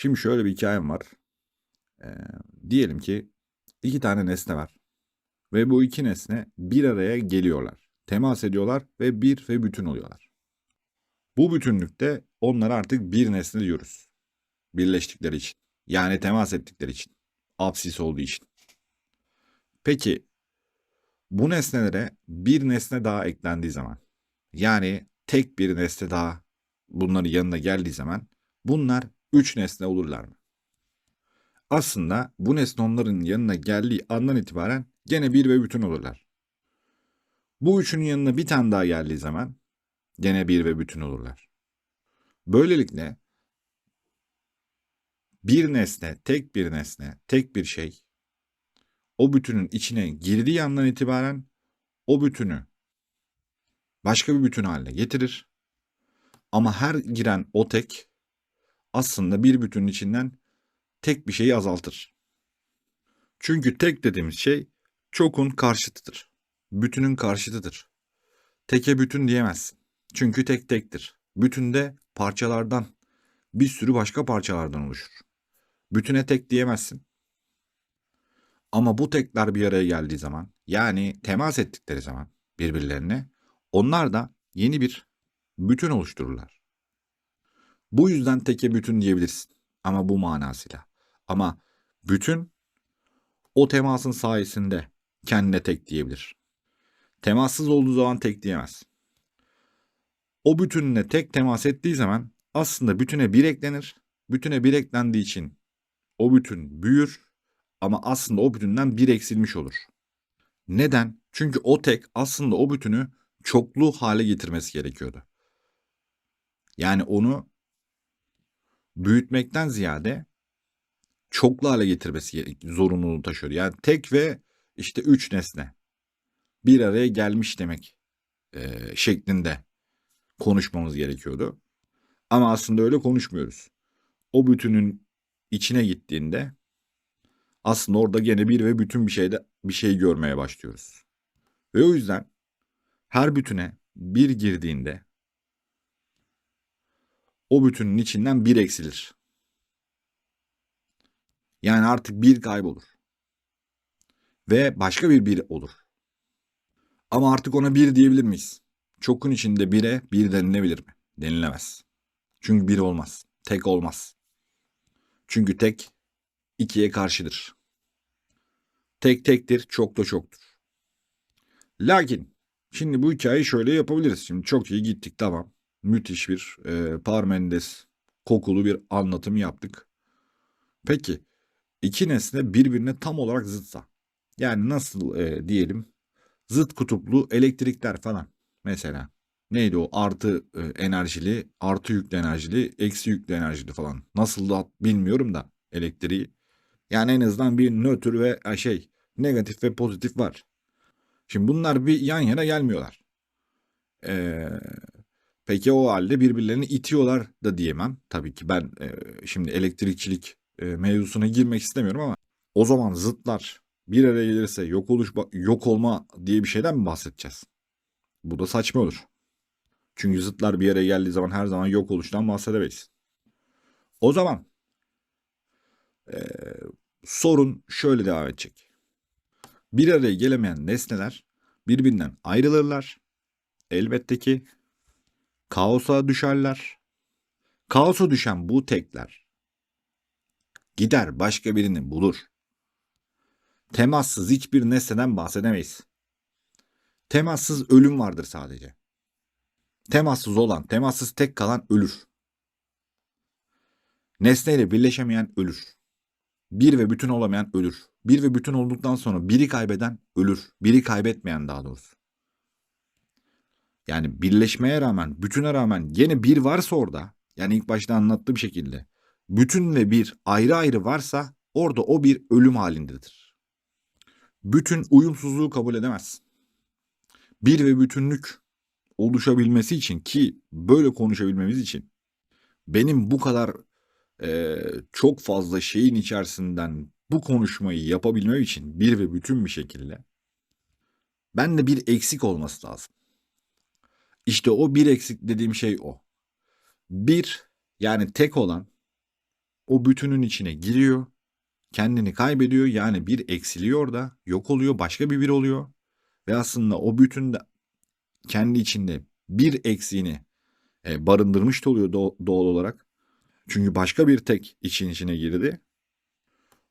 Şimdi şöyle bir hikayem var. Ee, diyelim ki iki tane nesne var. Ve bu iki nesne bir araya geliyorlar. Temas ediyorlar ve bir ve bütün oluyorlar. Bu bütünlükte onlara artık bir nesne diyoruz. Birleştikleri için. Yani temas ettikleri için. Absis olduğu için. Peki bu nesnelere bir nesne daha eklendiği zaman yani tek bir nesne daha bunların yanına geldiği zaman bunlar üç nesne olurlar mı? Aslında bu nesne onların yanına geldiği andan itibaren gene bir ve bütün olurlar. Bu üçünün yanına bir tane daha geldiği zaman gene bir ve bütün olurlar. Böylelikle bir nesne, tek bir nesne, tek bir şey o bütünün içine girdiği andan itibaren o bütünü başka bir bütün haline getirir. Ama her giren o tek aslında bir bütünün içinden tek bir şeyi azaltır. Çünkü tek dediğimiz şey çokun karşıtıdır. Bütünün karşıtıdır. Teke bütün diyemezsin. Çünkü tek tektir. Bütünde parçalardan bir sürü başka parçalardan oluşur. Bütüne tek diyemezsin. Ama bu tekler bir araya geldiği zaman yani temas ettikleri zaman birbirlerine onlar da yeni bir bütün oluştururlar. Bu yüzden teke bütün diyebilirsin ama bu manasıyla. Ama bütün o temasın sayesinde kendine tek diyebilir. Temassız olduğu zaman tek diyemez. O bütününe tek temas ettiği zaman aslında bütüne bir eklenir. Bütüne bir eklendiği için o bütün büyür ama aslında o bütünden bir eksilmiş olur. Neden? Çünkü o tek aslında o bütünü çoklu hale getirmesi gerekiyordu. Yani onu büyütmekten ziyade çoklu hale getirmesi zorunluluğunu taşıyordu. Yani tek ve işte üç nesne bir araya gelmiş demek eee, şeklinde konuşmamız gerekiyordu. Ama aslında öyle konuşmuyoruz. O bütünün içine gittiğinde aslında orada gene bir ve bütün bir şeyde bir şey görmeye başlıyoruz. Ve o yüzden her bütüne bir girdiğinde o bütünün içinden bir eksilir. Yani artık bir kaybolur. Ve başka bir bir olur. Ama artık ona bir diyebilir miyiz? Çokun içinde bire bir denilebilir mi? Denilemez. Çünkü bir olmaz. Tek olmaz. Çünkü tek ikiye karşıdır. Tek tektir, çok da çoktur. Lakin şimdi bu hikayeyi şöyle yapabiliriz. Şimdi çok iyi gittik tamam. Müthiş bir e, Parmenides kokulu bir anlatım yaptık. Peki iki nesne birbirine tam olarak zıtsa. Yani nasıl e, diyelim zıt kutuplu elektrikler falan mesela. Neydi o artı e, enerjili, artı yüklü enerjili, eksi yüklü enerjili falan. Nasıl da bilmiyorum da elektriği. Yani en azından bir nötr ve şey negatif ve pozitif var. Şimdi bunlar bir yan yana gelmiyorlar. Ee, peki o halde birbirlerini itiyorlar da diyemem. Tabii ki ben e, şimdi elektrikçilik e, mevzusuna girmek istemiyorum ama o zaman zıtlar bir araya gelirse yok oluş yok olma diye bir şeyden mi bahsedeceğiz? Bu da saçma olur. Çünkü zıtlar bir araya geldiği zaman her zaman yok oluştan bahsedemeyiz. O zaman e, sorun şöyle devam edecek. Bir araya gelemeyen nesneler birbirinden ayrılırlar. Elbette ki kaosa düşerler. Kaosa düşen bu tekler gider başka birini bulur. Temassız hiçbir nesneden bahsedemeyiz. Temassız ölüm vardır sadece. Temassız olan, temassız tek kalan ölür. Nesneyle birleşemeyen ölür. Bir ve bütün olamayan ölür. Bir ve bütün olduktan sonra biri kaybeden ölür. Biri kaybetmeyen daha doğrusu. Yani birleşmeye rağmen, bütüne rağmen gene bir varsa orada, yani ilk başta anlattığım şekilde, bütün ve bir ayrı ayrı varsa orada o bir ölüm halindedir. Bütün uyumsuzluğu kabul edemez. Bir ve bütünlük oluşabilmesi için ki böyle konuşabilmemiz için benim bu kadar e, çok fazla şeyin içerisinden bu konuşmayı yapabilmem için bir ve bütün bir şekilde ben de bir eksik olması lazım. İşte o bir eksik dediğim şey o. Bir yani tek olan o bütünün içine giriyor. Kendini kaybediyor yani bir eksiliyor da yok oluyor başka bir bir oluyor. Ve aslında o bütün de kendi içinde bir eksiğini e, barındırmış da oluyor doğ- doğal olarak. Çünkü başka bir tek için içine girdi.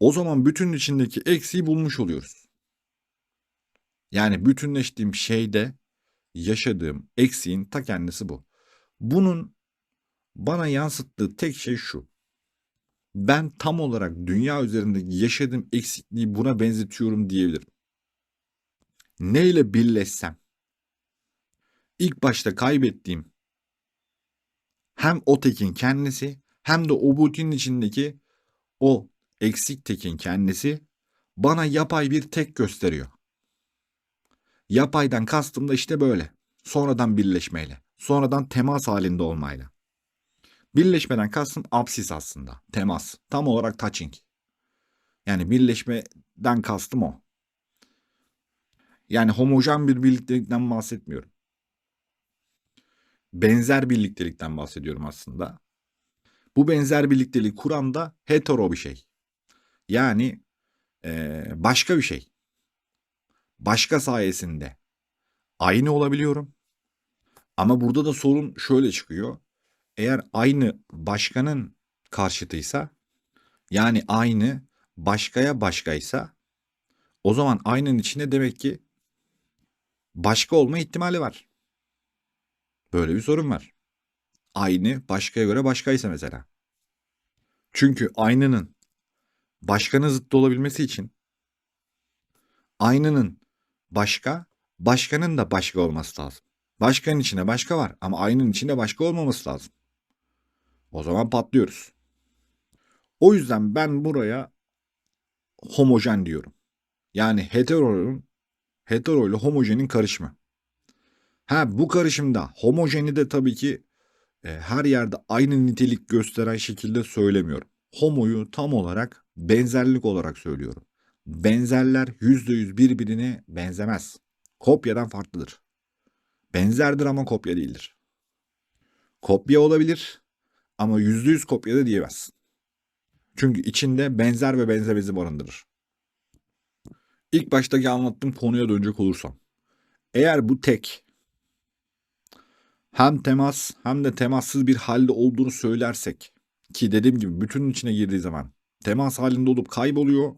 O zaman bütünün içindeki eksiği bulmuş oluyoruz. Yani bütünleştiğim şeyde yaşadığım eksiğin ta kendisi bu. Bunun bana yansıttığı tek şey şu. Ben tam olarak dünya üzerindeki yaşadığım eksikliği buna benzetiyorum diyebilirim. Neyle birleşsem ilk başta kaybettiğim hem o tekin kendisi hem de o bütünün içindeki o eksik tekin kendisi bana yapay bir tek gösteriyor. Yapaydan kastım da işte böyle. Sonradan birleşmeyle. Sonradan temas halinde olmayla. Birleşmeden kastım absis aslında. Temas. Tam olarak touching. Yani birleşmeden kastım o. Yani homojen bir birliktelikten bahsetmiyorum. Benzer birliktelikten bahsediyorum aslında. Bu benzer birlikteliği kuran da hetero bir şey. Yani eee, başka bir şey. Başka sayesinde aynı olabiliyorum. Ama burada da sorun şöyle çıkıyor. Eğer aynı başkanın karşıtıysa yani aynı başkaya başkaysa o zaman aynının içinde demek ki başka olma ihtimali var. Böyle bir sorun var. Aynı başkaya göre başkaysa mesela. Çünkü aynının başkanın zıttı olabilmesi için aynının başka, başkanın da başka olması lazım. Başkanın içinde başka var ama aynının içinde başka olmaması lazım. O zaman patlıyoruz. O yüzden ben buraya homojen diyorum. Yani heteronun hetero ile homojenin karışımı. Ha bu karışımda homojeni de tabii ki e, her yerde aynı nitelik gösteren şekilde söylemiyorum. Homoyu tam olarak benzerlik olarak söylüyorum. Benzerler %100 birbirine benzemez. Kopyadan farklıdır. Benzerdir ama kopya değildir. Kopya olabilir ama %100 kopya da diyemezsin. Çünkü içinde benzer ve benzemezi barındırır. İlk baştaki anlattığım konuya dönecek olursam. Eğer bu tek hem temas hem de temassız bir halde olduğunu söylersek ki dediğim gibi bütünün içine girdiği zaman temas halinde olup kayboluyor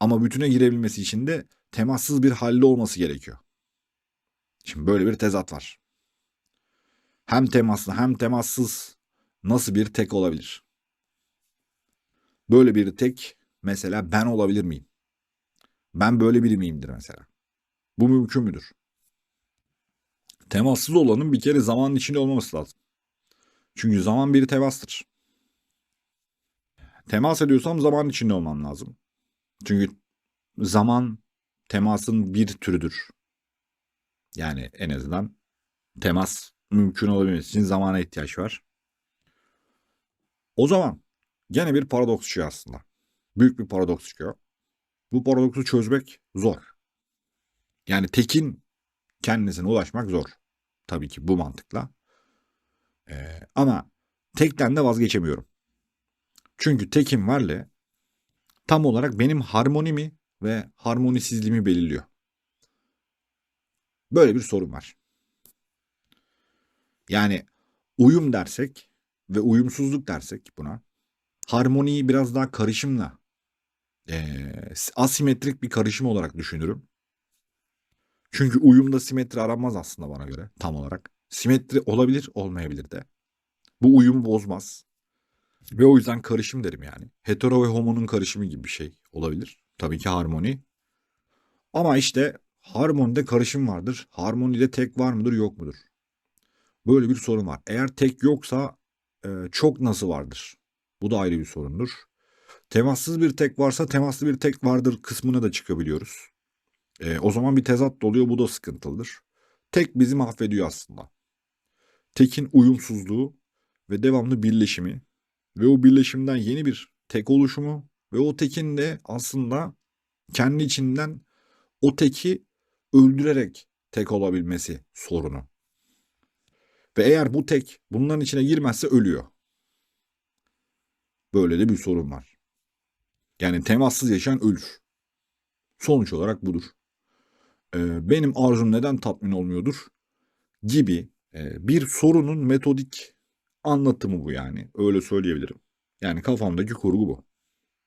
ama bütüne girebilmesi için de temassız bir halde olması gerekiyor. Şimdi böyle bir tezat var. Hem temaslı hem temassız nasıl bir tek olabilir? Böyle bir tek mesela ben olabilir miyim? Ben böyle biri miyimdir mesela? Bu mümkün müdür? Temassız olanın bir kere zamanın içinde olmaması lazım. Çünkü zaman bir temastır. Temas ediyorsam zamanın içinde olmam lazım. Çünkü zaman temasın bir türüdür. Yani en azından temas mümkün olabilmesi için zamana ihtiyaç var. O zaman gene bir paradoks çıkıyor aslında. Büyük bir paradoks çıkıyor. Bu paradoksu çözmek zor. Yani tekin kendisine ulaşmak zor. Tabii ki bu mantıkla. Ee, ama tekten de vazgeçemiyorum. Çünkü tekin varlığı tam olarak benim harmonimi ve harmonisizliğimi belirliyor. Böyle bir sorun var. Yani uyum dersek ve uyumsuzluk dersek buna harmoniyi biraz daha karışımla eee, asimetrik bir karışım olarak düşünürüm. Çünkü uyumda simetri aranmaz aslında bana göre tam olarak. Simetri olabilir olmayabilir de. Bu uyumu bozmaz. Ve o yüzden karışım derim yani. Hetero ve homonun karışımı gibi bir şey olabilir. Tabii ki harmoni. Ama işte harmonide karışım vardır. Harmonide tek var mıdır yok mudur? Böyle bir sorun var. Eğer tek yoksa e, çok nasıl vardır? Bu da ayrı bir sorundur. Temassız bir tek varsa temaslı bir tek vardır kısmına da çıkabiliyoruz. E, o zaman bir tezat da oluyor bu da sıkıntılıdır. Tek bizi mahvediyor aslında. Tekin uyumsuzluğu ve devamlı birleşimi ve o birleşimden yeni bir tek oluşumu ve o tekin de aslında kendi içinden o teki öldürerek tek olabilmesi sorunu. Ve eğer bu tek bunların içine girmezse ölüyor. Böyle de bir sorun var. Yani temassız yaşayan ölür. Sonuç olarak budur. Ee, benim arzum neden tatmin olmuyordur gibi e, bir sorunun metodik anlatımı bu yani. Öyle söyleyebilirim. Yani kafamdaki kurgu bu.